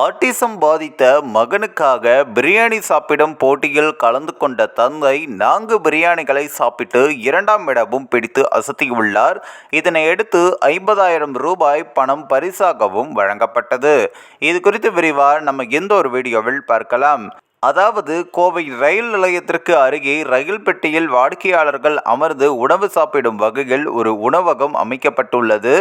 Autism பாதித்த மகனுக்காக பிரியாணி சாப்பிடும் போட்டியில் கலந்து கொண்ட தந்தை நான்கு பிரியாணிகளை சாப்பிட்டு இரண்டாம் இடமும் பிடித்து அசத்தியுள்ளார். இதனையடுத்து ஐம்பதாயிரம் ரூபாய் பணம் பரிசாகவும் வழங்கப்பட்டது. இது குறித்து விரிவாக நம்ம எந்த ஒரு வீடியோவில் பார்க்கலாம். அதாவது கோவை ரயில் நிலையத்திற்கு அருகே ரயில் பெட்டியில் வாடிக்கையாளர்கள் அமர்ந்து உணவு சாப்பிடும் வகையில் ஒரு உணவகம் அமைக்கப்பட்டுள்ளது.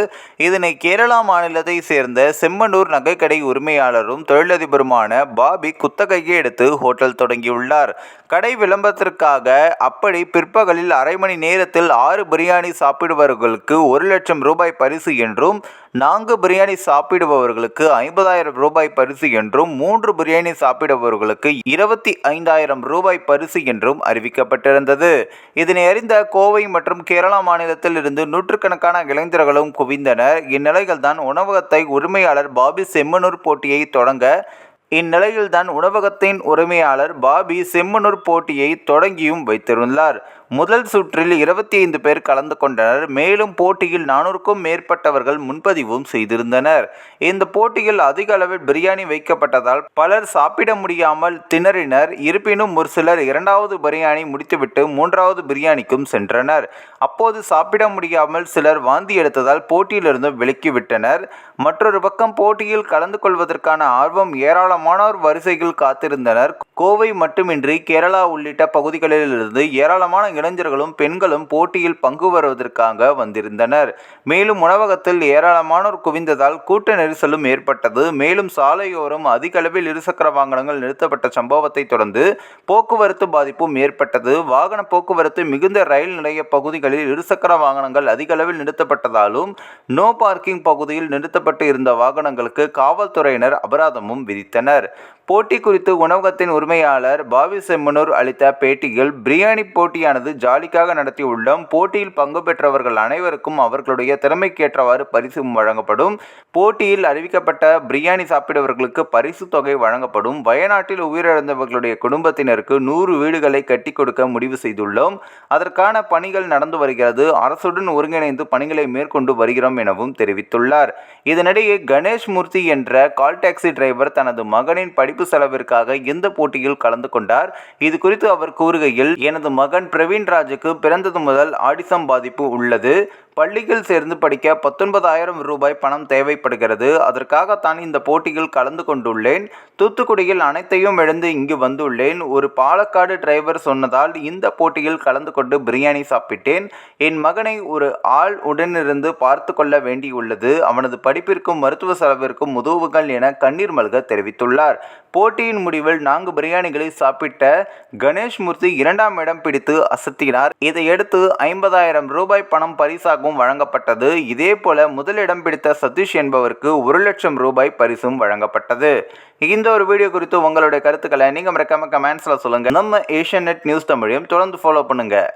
இதனை கேரளா மாநிலத்தை சேர்ந்த செம்மனூர் நகைக்கடை உரிமையாளரும் தொழிலதிபருமான பாபி குத்தகையை எடுத்து ஹோட்டல் தொடங்கியுள்ளார். கடை விளம்பரத்திற்காக அப்படி பிற்பகலில் அரை மணி நேரத்தில் ஆறு பிரியாணி சாப்பிடுபவர்களுக்கு ஒரு லட்சம் ரூபாய் பரிசு என்றும் நான்கு பிரியாணி சாப்பிடுபவர்களுக்கு ஐம்பதாயிரம் ரூபாய் பரிசு என்றும் மூன்று பிரியாணி சாப்பிடுபவர்களுக்கு இருபத்தி ஐந்தாயிரம் ரூபாய் பரிசு என்றும் அறிவிக்கப்பட்டிருந்தது. இதனை அறிந்த கோவை மற்றும் கேரளா மாநிலத்தில் இருந்து நூற்றுக்கணக்கான இளைஞர்களும் குவிந்தனர். இந்நிலையில்தான் உணவகத்தை உரிமையாளர் பாபி செம்மனூர் போட்டியை தொடங்க இந்நிலையில்தான் உணவகத்தின் உரிமையாளர் பாபி செம்மனூர் போட்டியை தொடங்கியும் வைத்திருந்தார். முதல் சுற்றில் இருபத்தி ஐந்து பேர் கலந்து கொண்டனர். மேலும் போட்டியில் நானூறுக்கும் மேற்பட்டவர்கள் முன்பதிவும் செய்திருந்தனர். இந்த போட்டியில் அதிக அளவில் பிரியாணி வைக்கப்பட்டதால் பலர் சாப்பிட முடியாமல் திணறினர். இருப்பினும் ஒரு சிலர் இரண்டாவது பிரியாணி முடித்துவிட்டு மூன்றாவது பிரியாணிக்கும் சென்றனர். அப்போது சாப்பிட முடியாமல் சிலர் வாந்தி எடுத்ததால் போட்டியிலிருந்து விலக்கிவிட்டனர் மற்றொரு பக்கம் போட்டியில் கலந்து கொள்வதற்கான ஆர்வம் ஏராளமானோர் வரிசையில் காத்திருந்தனர். கோவை மட்டுமின்றி கேரளா உள்ளிட்ட பகுதிகளிலிருந்து ஏராளமான இளைஞர்களும் பெண்களும் போட்டியில் பங்கு வருவதற்காக வந்திருந்தனர். மேலும் உணவகத்தில் ஏராளமானோர் குவிந்ததால் கூட்ட நெரிசலும் ஏற்பட்டது. மேலும் சாலையோரம் அதிக அளவில் இருசக்கர வாகனங்கள் நிறுத்தப்பட்ட சம்பவத்தை தொடர்ந்து போக்குவரத்து பாதிப்பும் ஏற்பட்டது. வாகன போக்குவரத்து மிகுந்த ரயில் நிலைய பகுதிகளில் இருசக்கர வாகனங்கள் அதிக அளவில் நிறுத்தப்பட்டதாலும் நோ பார்க்கிங் பகுதியில் நிறுத்தப்பட்டு இருந்த வாகனங்களுக்கு காவல்துறையினர் அபராதமும் விதித்தனர். போட்டி குறித்து உணவகத்தின் உரிமையாளர் பாவி செம்மனூர் அளித்த பேட்டியில் பிரியாணி போட்டியானது ஜாலிக்காக நடத்தியுள்ளோம் போட்டியில் பங்கு பெற்றவர்கள் அனைவருக்கும் அவர்களுடைய திறமைக்கேற்றவாறு பரிசும் வழங்கப்படும். போட்டியில் அறிவிக்கப்பட்ட பிரியாணி சாப்பிடுவர்களுக்கு பரிசு தொகை வழங்கப்படும். வயநாட்டில் உயிரிழந்தவர்களுடைய குடும்பத்தினருக்கு நூறு வீடுகளை கட்டி கொடுக்க முடிவு செய்துள்ளோம். அதற்கான பணிகள் நடந்து வருகிறது. அரசுடன் ஒருங்கிணைந்து பணிகளை மேற்கொண்டு வருகிறோம் எனவும் தெரிவித்துள்ளார். இதனிடையே கணேஷ் மூர்த்தி என்ற கால் டாக்ஸி டிரைவர் தனது மகனின் படிப்பு செலவிற்காக இந்த போட்டியில் கலந்து கொண்டார்? இது குறித்து அவர் கூறுகையில் எனது மகன் பிரவீன் ராஜுக்கு பிறந்தது முதல் ஆடிசம் பாதிப்பு உள்ளது. பள்ளியில் சேர்ந்து படிக்க பத்தொன்பதாயிரம் ரூபாய் பணம் தேவைப்படுகிறது. அதற்காக தான் இந்த போட்டியில் கலந்து கொண்டுள்ளேன். தூத்துக்குடியில் அனைத்தையும் எழுந்து இங்கு வந்துள்ளேன். ஒரு பாலக்காடு டிரைவர் சொன்னதால் இந்த போட்டியில் கலந்து கொண்டு பிரியாணி சாப்பிட்டேன். என் மகனை ஒரு ஆள் உடனிருந்து பார்த்து கொள்ள வேண்டியுள்ளது. அவனது படிப்பிற்கும் மருத்துவ செலவிற்கும் உதவுகள் என கண்ணீர் மல்க தெரிவித்துள்ளார். போட்டியின் முடிவில் நான்கு பிரியாணிகளை சாப்பிட்ட கணேஷ் மூர்த்தி இரண்டாம் இடம் பிடித்து அசத்தினார். இதையடுத்து ஐம்பதாயிரம் ரூபாய் பணம் பரிசாக பரிசாகவும் வழங்கப்பட்டது. இதே போல முதலிடம் பிடித்த சதீஷ் என்பவருக்கு ஒரு லட்சம் ரூபாய் பரிசும் வழங்கப்பட்டது. இந்த ஒரு வீடியோ குறித்து உங்களுடைய கருத்துக்களை நீங்கள் மறக்காம கமெண்ட்ஸில் சொல்லுங்கள் நம்ம ஏஷியன் நெட் நியூஸ் தமிழையும் தொடர்ந்து ஃபாலோ பண்ணுங்கள்